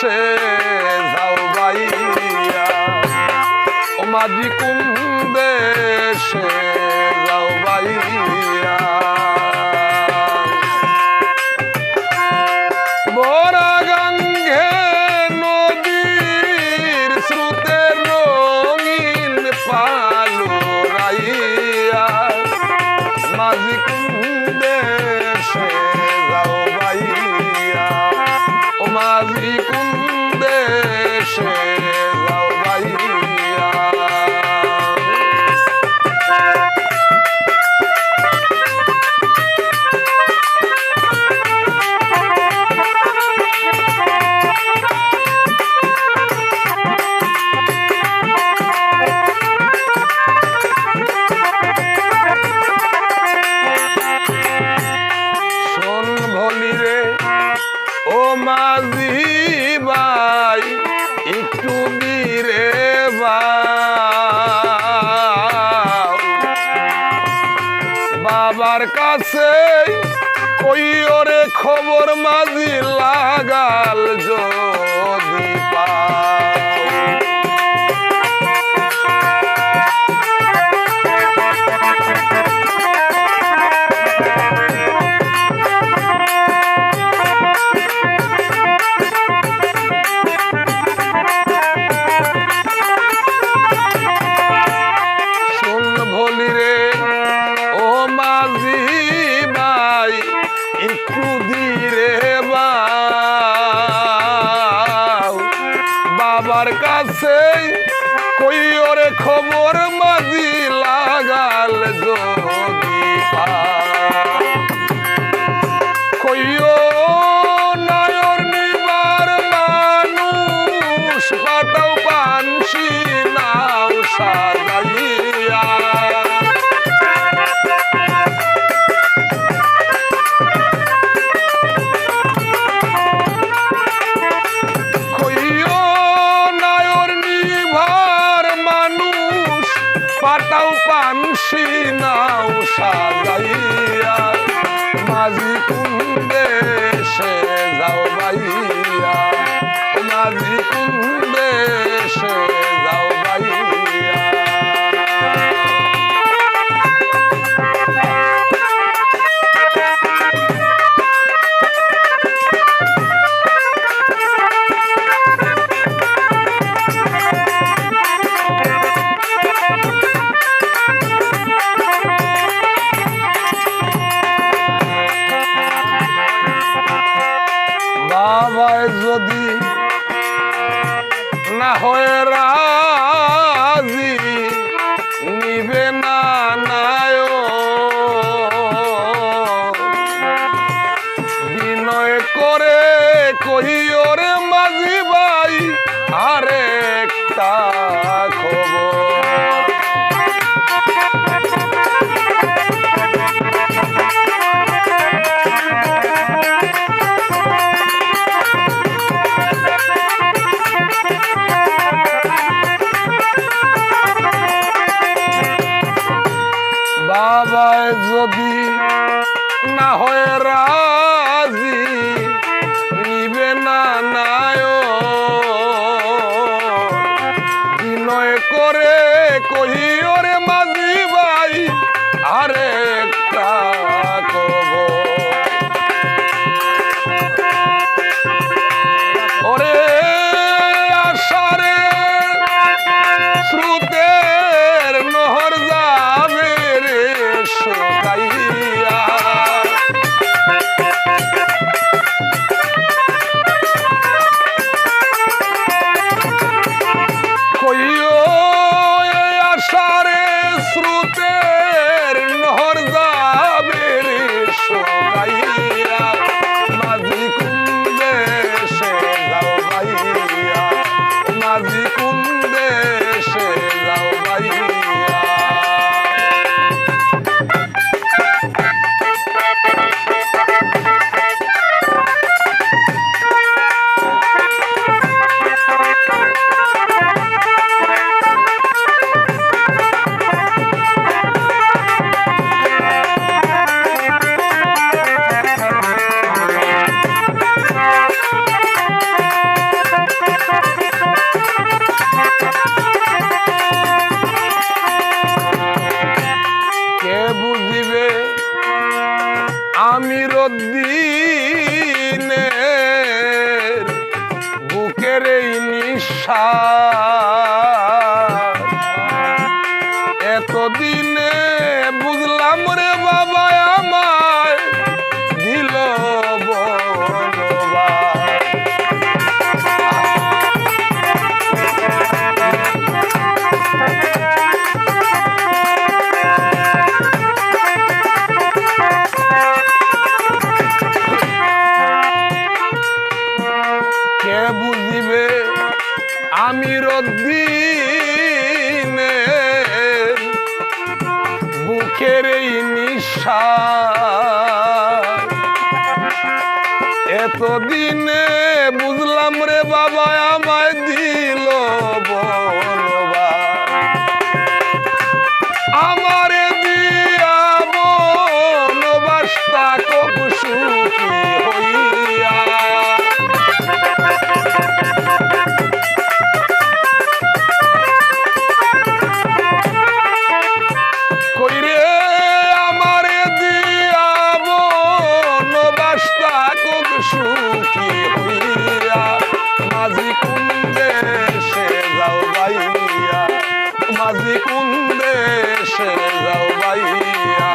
দেশে যাও বাইয়া ও মাঝি কোন দেশে যাও বাইয়া বরা গঙ্গে নদীর স্রোতে রঙিন পালো রাইয়া। মাঝি কুন্দে সে সে বাবার কাছে কই ওরে খবর মাঝি লাগাল যদি বাবার কাছে কই ওরে খবর মাঝি লাগাল যদি পাও। পানসি নাও সাজাইয়া মাঝি কুন্দে সে যাও বাইয়া মাঝি কুন্দে সে যাও বাইয়া llore. করে কহি ওরে মাঝি ভাই আরেকটা খবর 啊 এই নিশা। এতদিনে বুঝলাম রে বাবা আমায় দিল বলবা আমারে দিল মাঝি কোন দেশে যাও ভাইয়া।